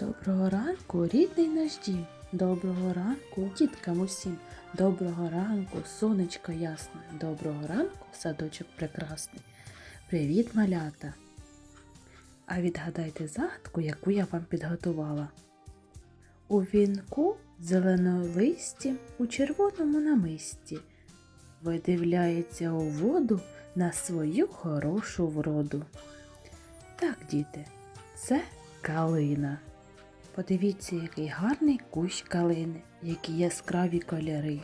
Доброго ранку, рідний наш дім. Доброго ранку, діткам усім. Доброго ранку, сонечко ясне. Доброго ранку, садочок прекрасний. Привіт, малята! А відгадайте загадку, яку я вам підготувала. У вінку зеленолисті у червоному намисті видивляється у воду на свою хорошу вроду. Так, діти, це калина. Подивіться, який гарний кущ калини, які яскраві кольори.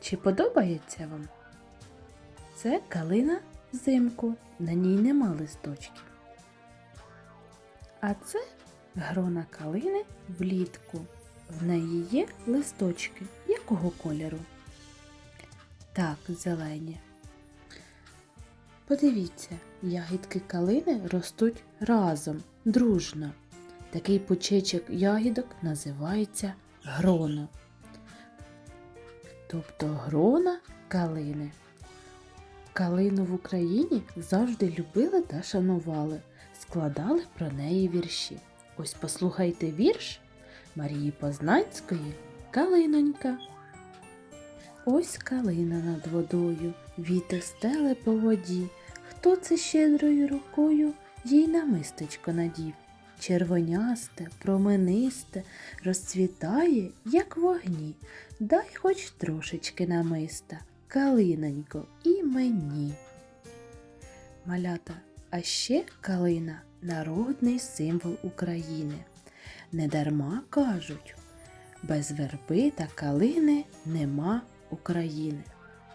Чи подобається вам? Це калина взимку, на ній нема листочків. А це грона калини влітку. В неї є листочки. Якого кольору? Так, зелені. Подивіться, ягідки калини ростуть разом, дружно. Такий пучечок ягідок називається грона. Тобто грона калини. Калину в Україні завжди любили та шанували, складали про неї вірші. Ось послухайте вірш Марії Познанської Калинонька. Ось калина над водою, вітер стеле по воді. Хто це щедрою рукою їй намистечко надів? Червонясте, променисте, розцвітає, як вогні. Дай хоч трошечки намиста, калинонько, і мені. Малята, а ще калина народний символ України. Недарма кажуть, без верби та калини нема України.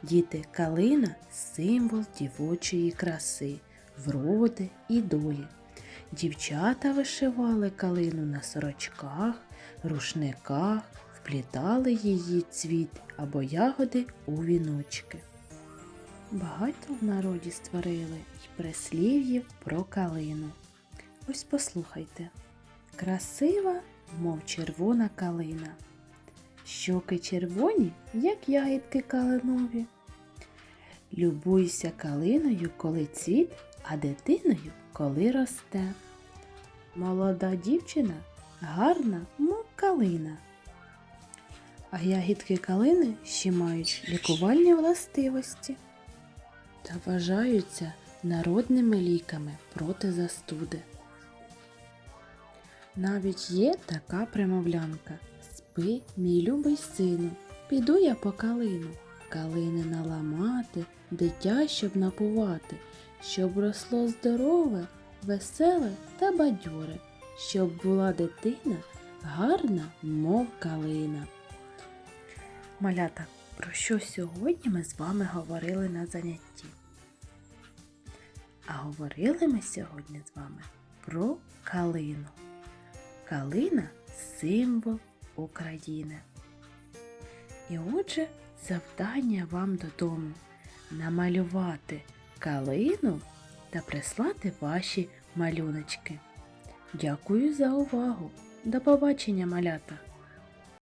Діти, калина символ дівочої краси, вроди і долі. Дівчата вишивали калину на сорочках, рушниках, вплітали її цвіт або ягоди у віночки. Багато в народі створили й прислів'їв про калину. Ось послухайте. Красива, мов червона калина. Щоки червоні, як ягідки калинові. Любуйся калиною, коли цвіт, а дитиною, коли росте. Молода дівчина гарна, мов калина. А ягідки калини ще мають лікувальні властивості та вважаються народними ліками проти застуди. Навіть є така примовлянка Спи, мій любий сину, піду я по калину, калини наламати, дитя щоб напувати, щоб росло здорове, веселе та бадьоре, щоб була дитина гарна, мов калина. Малята, про що сьогодні ми з вами говорили на занятті? А говорили ми сьогодні з вами про калину. Калина символ України. І отже, завдання вам додому намалювати калину та прислати ваші малюночки. Дякую за увагу. До побачення, малята!